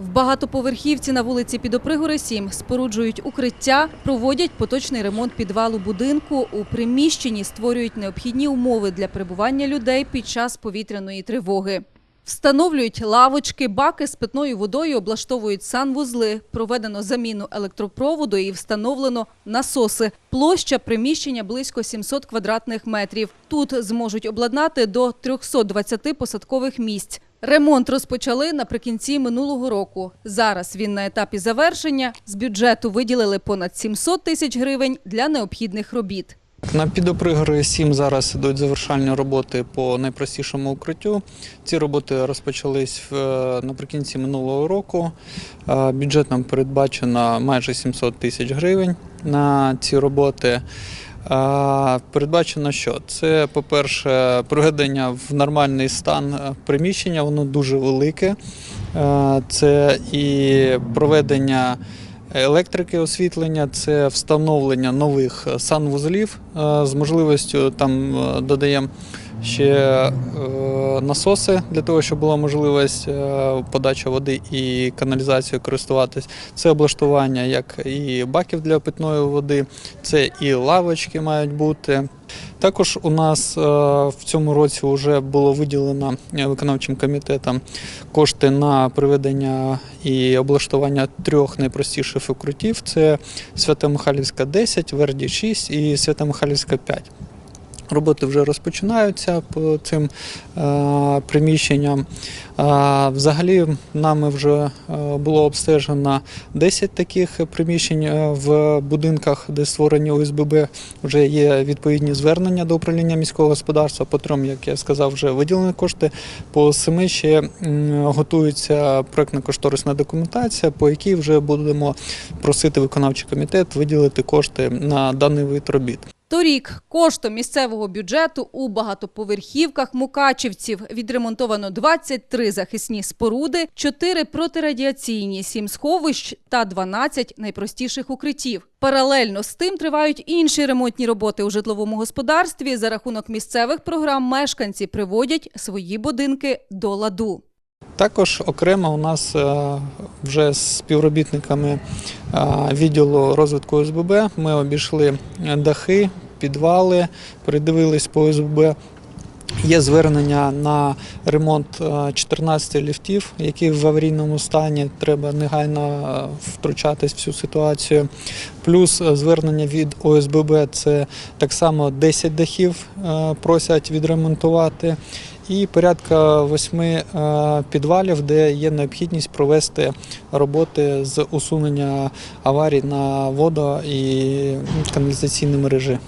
В багатоповерхівці на вулиці Підопригори 7 споруджують укриття, проводять поточний ремонт підвалу будинку. У приміщенні створюють необхідні умови для перебування людей під час повітряної тривоги. Встановлюють лавочки, баки з питною водою, облаштовують санвузли. Проведено заміну електропроводу і встановлено насоси. Площа приміщення близько 700 квадратних метрів. Тут зможуть обладнати до 320 посадкових місць. Ремонт розпочали наприкінці минулого року. Зараз він на етапі завершення. З бюджету виділили понад 700 тисяч гривень для необхідних робіт. На підопригори 7 зараз ідуть завершальні роботи по найпростішому укриттю. Ці роботи розпочались наприкінці минулого року. Е, Бюджетом передбачено майже 700 тисяч гривень на ці роботи. Передбачено, що це, по-перше, приведення в нормальний стан е, приміщення, воно дуже велике. Е, Це і проведення електрики освітлення, це встановлення нових санвузлів е, з можливістю там додаємо ще е, насоси для того, щоб була можливість е, подача води і каналізацією користуватись. Це облаштування як і баків для питної води, це і лавочки мають бути. Також у нас е, в цьому році вже було виділено виконавчим комітетом кошти на приведення і облаштування трьох найпростіших укриттів: це Свято-Михайлівська 10, Верді 6 і Свято-Михайлівська 5. Роботи вже розпочинаються по цим е, приміщенням. Е, взагалі, нами вже е, було обстежено 10 таких приміщень в будинках, де створені ОСББ. Вже є відповідні звернення до управління міського господарства. По трьом, як я сказав, вже виділені кошти. По семи ще готується проектно-кошторисна документація, по якій вже будемо просити виконавчий комітет виділити кошти на даний вид робіт. Торік коштом місцевого бюджету у багатоповерхівках Мукачівців відремонтовано 23 захисні споруди, 4 протирадіаційні, 7 сховищ та 12 найпростіших укриттів. Паралельно з тим тривають інші ремонтні роботи у житловому господарстві. За рахунок місцевих програм мешканці приводять свої будинки до ладу. Також окремо у нас е, вже з співробітниками е, відділу розвитку ОСББ ми обійшли дахи, підвали, передивились по ОСББ. Є звернення на ремонт е, 14 ліфтів, які в аварійному стані. Треба негайно е, втручатись в цю ситуацію. Плюс е, звернення від ОСББ це так само 10 дахів е, просять відремонтувати. І порядка восьми е, підвалів, де є необхідність провести роботи з усунення аварій на водо і каналізаційні мережі.